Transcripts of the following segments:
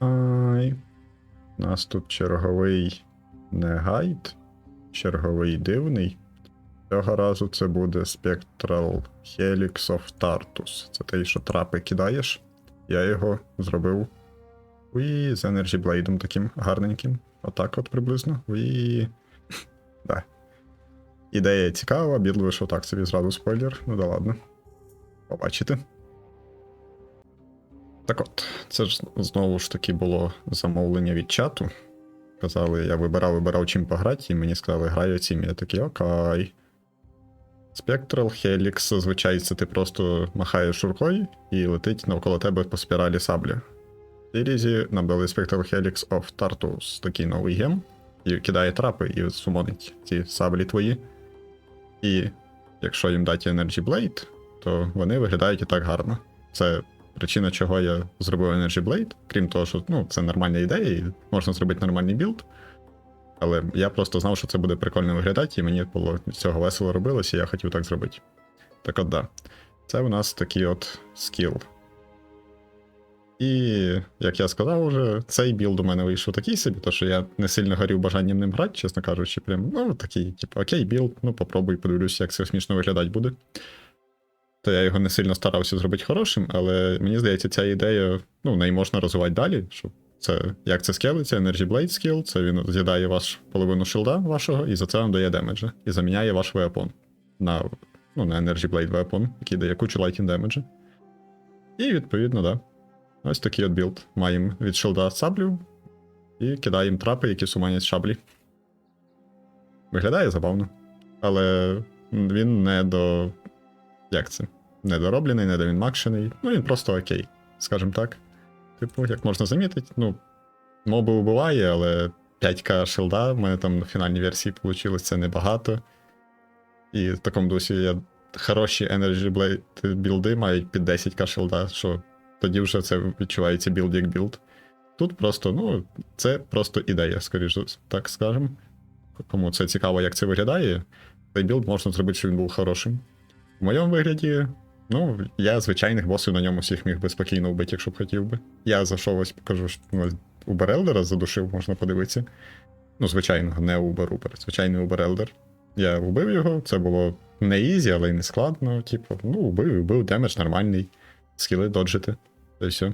Ай. Нас тут черговий не гайд, черговий дивний. Цього разу це буде Spectral Helix of Tartus. Це той, що трапи кидаєш. Я його зробив Уї, з Energy Blade таким гарненьким. Отак от приблизно. Уї. да. Ідея цікава, білд вийшов так собі зразу спойлер. Ну да ладно. Побачите. Так от, це ж знову ж таки було замовлення від чату. Казали, я вибирав, вибирав чим пограти, і мені сказали, граю цим. Я такий, окей. Spectral Helix, зазвичай це ти просто махаєш рукою і летить навколо тебе по спіралі саблі. В Сірізі нам дали Spectral Helix of Tartus, такий новий гем, і кидає трапи і сумонить ці саблі твої. І якщо їм дати Energy Blade, то вони виглядають і так гарно. Це причина, чого я зробив Energy Blade, крім того, що ну, це нормальна ідея, і можна зробити нормальний білд. Але я просто знав, що це буде прикольно виглядати, і мені було цього весело робилося, і я хотів так зробити. Так от да. Це у нас такий от скіл. І, як я сказав уже, цей білд у мене вийшов такий собі, то що я не сильно горів бажанням ним грати, чесно кажучи, прям, ну, такий, типу, окей, білд, ну попробуй, подивлюся, як це смішно виглядати буде. То я його не сильно старався зробити хорошим, але мені здається, ця ідея, ну, неї можна розвивати далі, щоб це як це скелиться, Energy Blade скіл, це він з'їдає ваш половину шилда вашого, і за це вам дає демеджа. І заміняє ваш веапон на, ну, на Energy Blade веапон, який дає кучу лайтінг демеджа. І відповідно, да. Ось такий от білд. Маємо від шилда саблю і кидаємо трапи, які суманять шаблі. Виглядає забавно. Але він не до. Як це? Недороблений, недовінмакшений. Ну він просто окей, скажімо так. Типу, як можна замітити, ну, моби убиває, але 5к шилда в мене там на фінальній версії вийшло це небагато. І в такому дусі я хороші Energy Blade білди мають під 10к шилда, що тоді вже це відчувається білд як білд. Тут просто, ну, це просто ідея, скоріш так скажемо. Кому це цікаво, як це виглядає, цей білд можна зробити, щоб він був хорошим. В моєму вигляді, ну, я звичайних босів на ньому всіх міг би спокійно вбити, якщо б хотів би. Я зайшов ось покажу, що ну, у Берелдера задушив, можна подивитися. Ну, звичайного, не Убер Убер, звичайний Убер Елдер. Я вбив його, це було не ізі, але й не складно. Типу, ну, вбив, і вбив, демедж нормальний, скіли доджити. Та й все.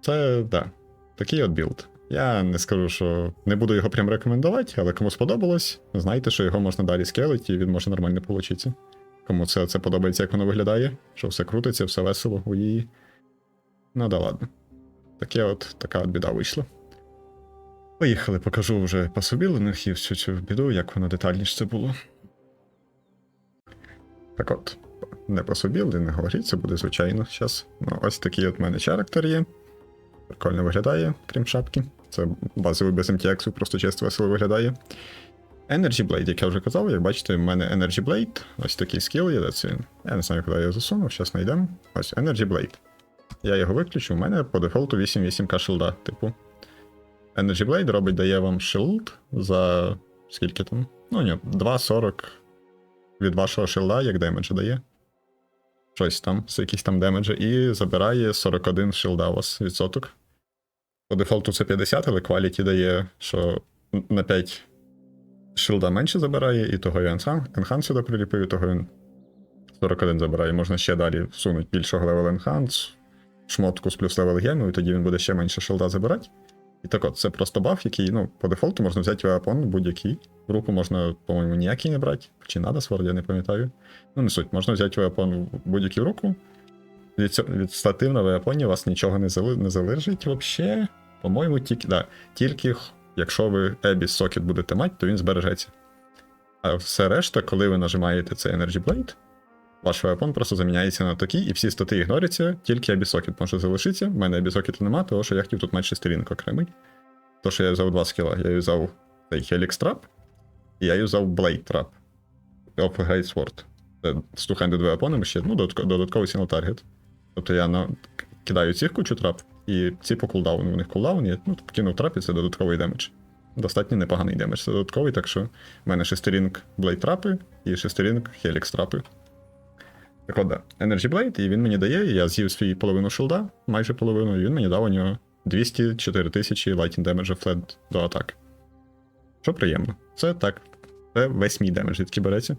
Це, да, такий от білд. Я не скажу, що не буду його прям рекомендувати, але кому сподобалось, знайте, що його можна далі скелити, і він може нормально получитися. Кому це, це подобається, як воно виглядає, що все крутиться, все весело у її. Ну да ладно. Таке от така от біда вийшла. Поїхали, покажу вже пособілених і всю цю біду, як воно детальніше це було. Так от, не пособіли, не говоріть, це буде звичайно зараз. Ну, ось такий от мене характер є. Прикольно виглядає, крім шапки. Це базовий без MTX, просто чисто весело виглядає. Energy Blade, як я вже казав, як бачите, в мене Energy Blade, ось такий скіл є, це. Я не знаю, куди я засунув, зараз знайдемо. Ось Energy Blade. Я його виключу, у мене по дефолту 8-8к шилда, типу. Energy Blade робить, дає вам шилд за скільки там? Ну ні, 2.40 від вашого шилда, як демеджа дає. Щось там, з якісь там демеджа, і забирає 41 шилда у вас відсоток. По дефолту це 50, але кваліті дає, що на 5 шилда менше забирає, і того я енхан сюди приліпив, і того він 41 забирає. Можна ще далі всунути більшого левел енханс, шмотку з плюс левел гену, і тоді він буде ще менше шилда забирати. І так от, це просто баф, який, ну, по дефолту можна взяти веапон будь-який. Руку можна, по-моєму, ніякий не брати. Чи надо свord, я не пам'ятаю. Ну, не суть, можна взяти веапон в будь-який руку. Від, від стативного веапоні вас нічого не, залежить взагалі. По-моєму, тільки, да, тільки якщо ви Abyss сокет будете мати, то він збережеться. А все решта, коли ви нажимаєте цей Energy Blade, ваш веапон просто заміняється на такий, і всі стати ігноряться, тільки Abyss може залишитися. У мене Abyss нема, тому що я хотів тут мати шестерінок окремий. То, що я взяв два скіла. Я юзав цей Helix Trap, і я юзав Blade Trap. Of Great Sword. Це стухендед веапонами ще, ну, додатковий сінл таргет. Тобто я на... кидаю цих кучу трап, і ці по кулдауну. У них кулдаун є, ну, кинув трап, і це додатковий демедж. Достатньо непоганий демедж. Це додатковий, так що в мене шестерінг Blade трапи і шестерінг Helix трапи. Так от, да. Energy Blade, і він мені дає, і я з'їв свій половину шилда, майже половину, і він мені дав у нього 204 тисячі lightning damage флет до атаки. Що приємно. Це так. Це весь мій демедж, звідки береться.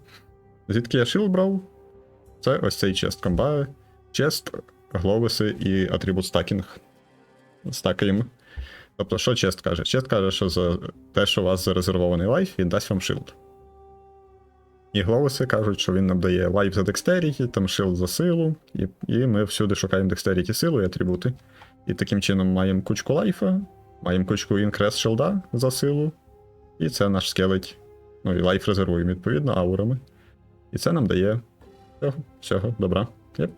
Звідки я шил брав? Це ось цей чест комбай, чест, гловиси і атрибут стакінг. Стакаємо. Тобто, що чест каже? Чест каже, що за те, що у вас зарезервований лайф, він дасть вам шилд. І гловиси кажуть, що він нам дає лайф за декстеріті, там шилд за силу, і, і ми всюди шукаємо декстеріті силу і атрибути. І таким чином маємо кучку лайфа, маємо кучку інкрес шилда за силу, і це наш скелет. Ну і лайф резервуємо, відповідно, аурами. І це нам дає всього, всього добра. Єп.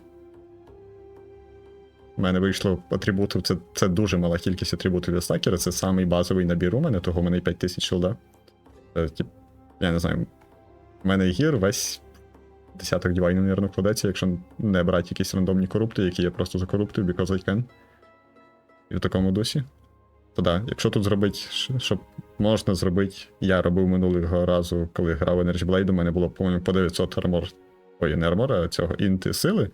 У мене вийшло атрибутів, це, це дуже мала кількість атрибутів для стакера, це самий базовий набір у мене, того в мене 5000 шилда. Це, я не знаю. У мене гір весь десяток дівайнів, мабуть, кладеться, якщо не брати якісь рандомні корупти, які я просто закоруптив, because I can. І в такому дусі. То да, якщо тут зробити, щоб можна зробити, я робив минулого разу, коли грав Energy Blade, у мене було, по-моєму, по 900 армор, ой, не армор, а цього інти сили.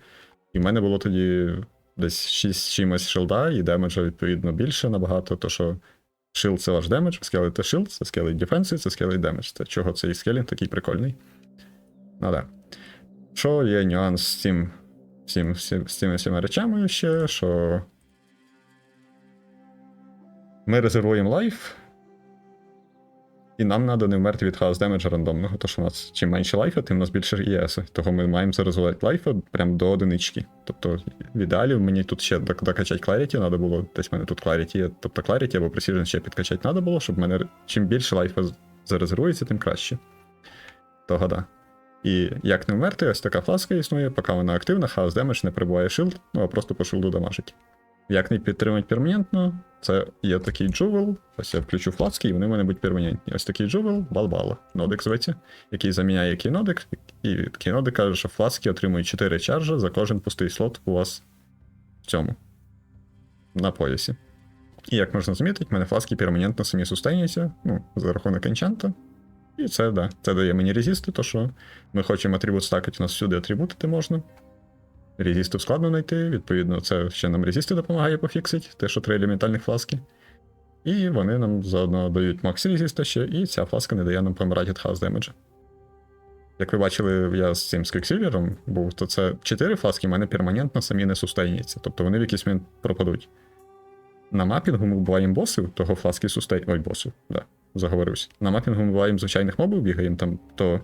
І в мене було тоді десь 6 чимось шилда, і демеджа, відповідно, більше набагато, то що шилд це ваш демедж, скелет це шилд, це скелет дефенсив, це скелет демедж. Це чого цей скелінг такий прикольний. Ну да. Що є нюанс з цим, всім, з цими всіма речами ще, що ми резервуємо лайф, і нам треба не вмерти від хаос демеджа рандомного, що у нас чим менше лайфа, тим у нас більше ЄС. Того ми маємо зарезервувати лайфа прям до одинички. Тобто, в ідеалі мені тут ще док- докачати Clarity треба було, десь в мене тут Clarity є, тобто Clarity або Precision ще підкачати треба було, щоб мене чим більше лайфа зарезервується, тим краще. Того да. І як не вмерти, ось така фласка існує, поки вона активна, хаос демедж не прибуває шилд, ну а просто по шилду дамажить. Як не підтримати перманентно, це є такий джувел, ось я включу фласки, і вони в мене будуть перманентні. Ось такий джувел, балбала, нодик зветься, який заміняє кейнодик, і кейнодик каже, що фласки отримують 4 чаржа за кожен пустий слот у вас в цьому. На поясі. І як можна замітити, в мене фласки перманентно самі сустейняться, ну, за рахунок енчанта. І це, да, це дає мені резисти, то що ми хочемо атрибут стакати, у нас всюди атрибутити можна. Резистів складно знайти, відповідно, це ще нам резисти допомагає пофіксити, те, що три елементальних фласки. І вони нам заодно дають макс резиста ще, і ця фласка не дає нам помирати від хаос демеджа. Як ви бачили, я з цим з був, то це 4 фласки в мене перманентно самі не сустейняться, тобто вони в якийсь момент пропадуть. На мапінгу ми вбиваємо босів, того фласки сустей. Ой, босів, да, заговорився. На мапінгу ми вбиваємо звичайних мобів, бігаємо там, то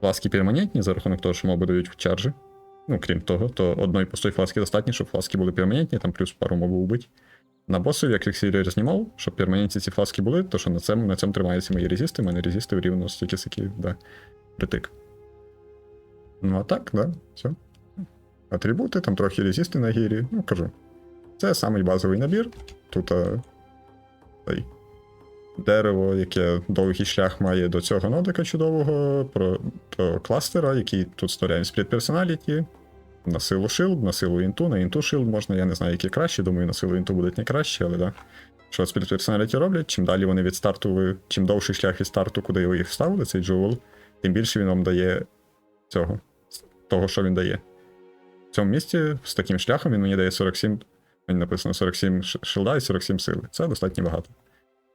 фласки перманентні за рахунок того, що моби дають в чаржі. Ну, крім того, то одної пустої фласки достатньо, щоб фласки були перманентні, там плюс пару мобів убити. На босів, як Ексілер знімав, щоб перманентні ці фласки були, то що на цьому, на цьому тримаються мої резисти, мене резисти рівно стільки сики, да, притик. Ну а так, да, все. Атрибути, там трохи резисти на гірі, ну кажу. Це самий базовий набір. Тут а, цей, дерево, яке довгий шлях має до цього нодика чудового, про, до кластера, який тут створяє сприт персоналіті, на силу шилд, на силу інту, на інту шилд можна, я не знаю, які краще, думаю, на силу інту будуть не краще, але да. Що сприт персоналіті роблять, чим далі вони від старту, чим довший шлях від старту, куди ви їх вставили, цей джувел, тим більше він вам дає цього, того, що він дає. В цьому місці з таким шляхом він мені дає 47, мені написано 47 ш- шилда і 47 сили. Це достатньо багато.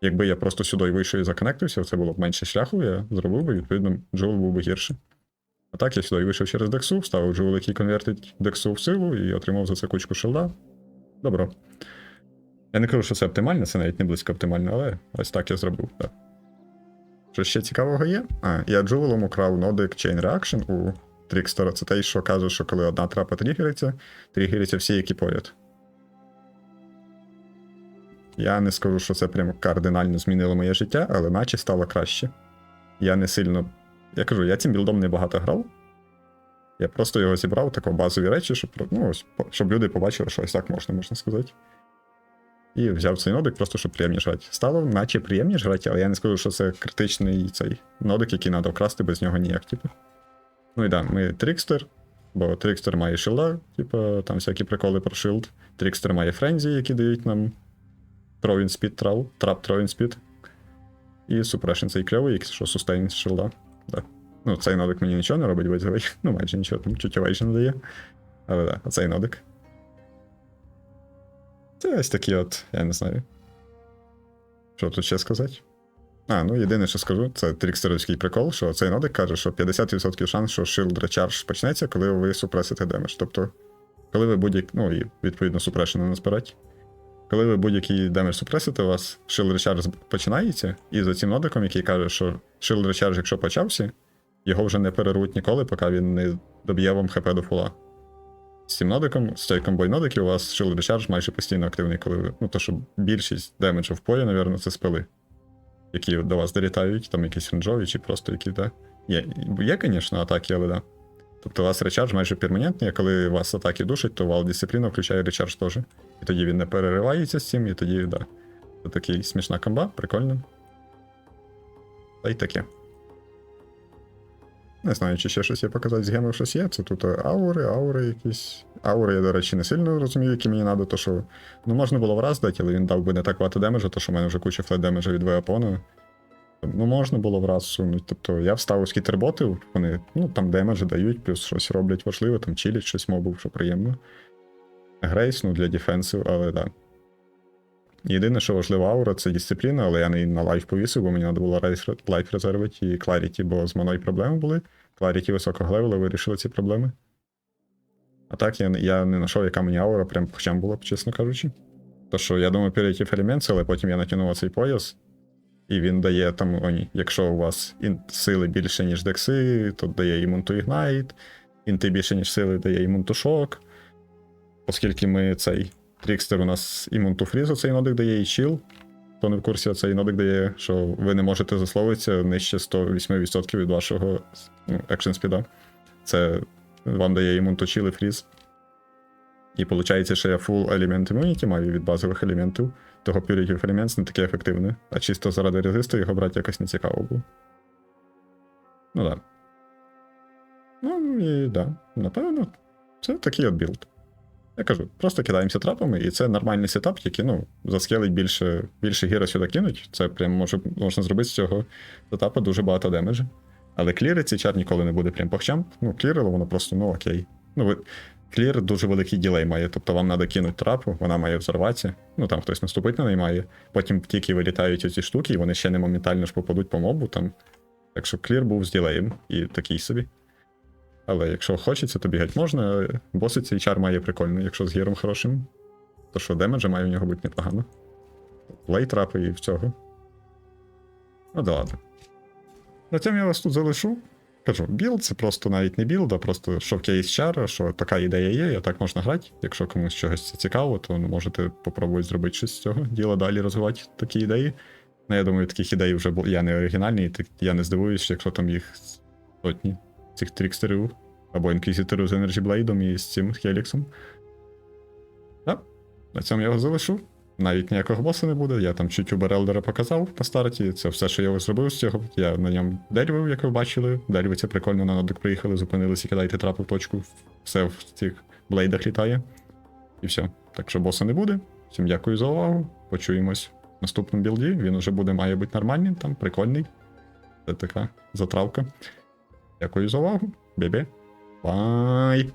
Якби я просто сюди вийшов і законектився, це було б менше шляху, я зробив би, відповідно, джувел був би гірше. А так я сюди вийшов через дексу, вставив джувел, який конвертить дексу в силу і отримав за це кучку шилда. Добро. Я не кажу, що це оптимально, це навіть не близько оптимально, але ось так я зробив. Так. Що ще цікавого є? А, я джувелом украв нодик Chain Reaction у Трікстера. Це те, що каже, що коли одна трапа тригериться, тригеряться всі, які поряд. Я не скажу, що це прям кардинально змінило моє життя, але наче стало краще. Я не сильно. Я кажу, я цим білдом не багато грав. Я просто його зібрав, тако базові речі, щоб, ну, ось, щоб люди побачили, що ось так можна, можна сказати. І взяв цей нодик, просто щоб приємніше грати. Стало наче приємніше грати, але я не скажу, що це критичний цей нодик, який треба вкрасти без нього ніяк, типу. Ну і да, ми Трікстер, бо Трікстер має шилда, типу, там всякі приколи про шилд. Трікстер має френзі, які дають нам Throwing Speed Trap, Trap Throwing Speed. І Suppression цей кльовий, який що сустейн з шилда. Да. Ну, цей нодик мені нічого не робить, базовий. Ну, майже нічого, там чуть евейшн дає. Але да, оцей нодик. Це ось такі от, я не знаю. Що тут ще сказати? А, ну єдине, що скажу, це трікстерівський прикол, що цей нодик каже, що 50% шанс, що Shield Recharge почнеться, коли ви супресите демедж. Тобто, коли ви будь-як, ну і відповідно супрешено не збирать. Коли ви будь-який демедж супресите, у вас Shield Recharge починається, і за цим нодиком, який каже, що Shield Recharge, якщо почався, його вже не перервуть ніколи, поки він не доб'є вам хп до фула. З цим нодиком, з цією комбой нодиків, у вас Shield Recharge майже постійно активний, коли ви. Ну, то що більшість демеджу в полі, напевно, це спили, які до вас долітають, там якісь ренджові чи просто які, да. Є, є, звісно, атаки, але да. Тобто у вас речардж майже перманентний, а коли вас атаки душать, то вал дисципліна включає речардж теж. І тоді він не переривається з цим, і тоді, да. Це такий смішна комба, прикольно. Та й таке. Не знаю, чи ще щось є показати з гемів, щось є. Це тут аури, аури якісь. Аури, я, до речі, не сильно розумію, які мені треба, то що. Ну, можна було враз дати, але він дав би не так багато демеджа, то що в мене вже куча флет демеджа від Веапона. Ну, можна було враз сунути. Тобто я вставив скітерботи, вони ну, там демеджі дають, плюс щось роблять важливе, там чилять щось мобу, що приємно. Грейс, ну, для дефенсу, але так. Да. Єдине, що важлива аура, це дисципліна, але я не на лайф повісив, бо мені треба було лайф резервити і Clarity, бо з мною проблеми були. Clarity високого левела вирішили ці проблеми. А так я, я не знайшов, яка мені аура, прям по чам була, чесно кажучи. То що я думаю, перейти елемент, але потім я натягнув цей пояс, і він дає там, якщо у вас сили більше, ніж декси, то дає імун to Ignite, інти більше, ніж сили, дає імун to Shock. Оскільки ми цей Трікстер у нас імун to Freeze, цей нодик дає і чіл. Хто не в курсі, цей нодик дає, що ви не можете засловитися нижче 108% від вашого ну, екшн спіда. Це вам дає імун to chill і фріз. І виходить, що я full element immunity маю від базових елементів. Того Purity of Elements не таке ефективне. А чисто заради резисту його брати якось не цікаво було. Ну да. Ну і да, напевно, це такий от білд. Я кажу, просто кидаємося трапами, і це нормальний сетап, який, ну, заскелить більше, більше гіра сюди кинуть. Це прям може, можна зробити з цього сетапу дуже багато демеджу. Але кліри цей чар ніколи не буде прям похчам. Ну, клірило, воно просто, ну окей. Ну, ви... Клір дуже великий ділей має, тобто вам треба кинути трапу, вона має взорватися. Ну там хтось наступити на неї має. Потім тільки вилітають оці штуки, і вони ще не моментально ж попадуть по мобу там. Так що клір був з ділеєм і такий собі. Але якщо хочеться, то бігати можна. Боси цей чар має прикольно, якщо з гіром хорошим. То що демеджа має в нього бути непогано. Плей трапи і всього. Ну да ладно. На цьому я вас тут залишу. Кажу, білд це просто навіть не білд, а просто шовкейс чар, що така ідея є, і так можна грати. Якщо комусь чогось це цікаво, то ну, можете попробувати зробити щось з цього діла далі розвивати такі ідеї. Ну, я думаю, таких ідей вже бу- я не оригінальний, я не здивуюсь, якщо там їх сотні цих трікстерів або інквізиторів з Energy Blade і з цим Хеліксом. Так, на цьому я його залишу. Навіть ніякого боса не буде. Я там чуть Убер показав по старті. Це все, що я зробив з цього. Я на ньому деревив, як ви бачили. Дереві це прикольно, на нодик приїхали, зупинилися, кидайте трапи в точку. Все в цих блейдах літає. І все. Так що боса не буде. Всім дякую за увагу. Почуємось в наступному білді. Він уже буде, має бути нормальним, там прикольний. Це така затравка. Дякую за увагу. Бебе. Бай!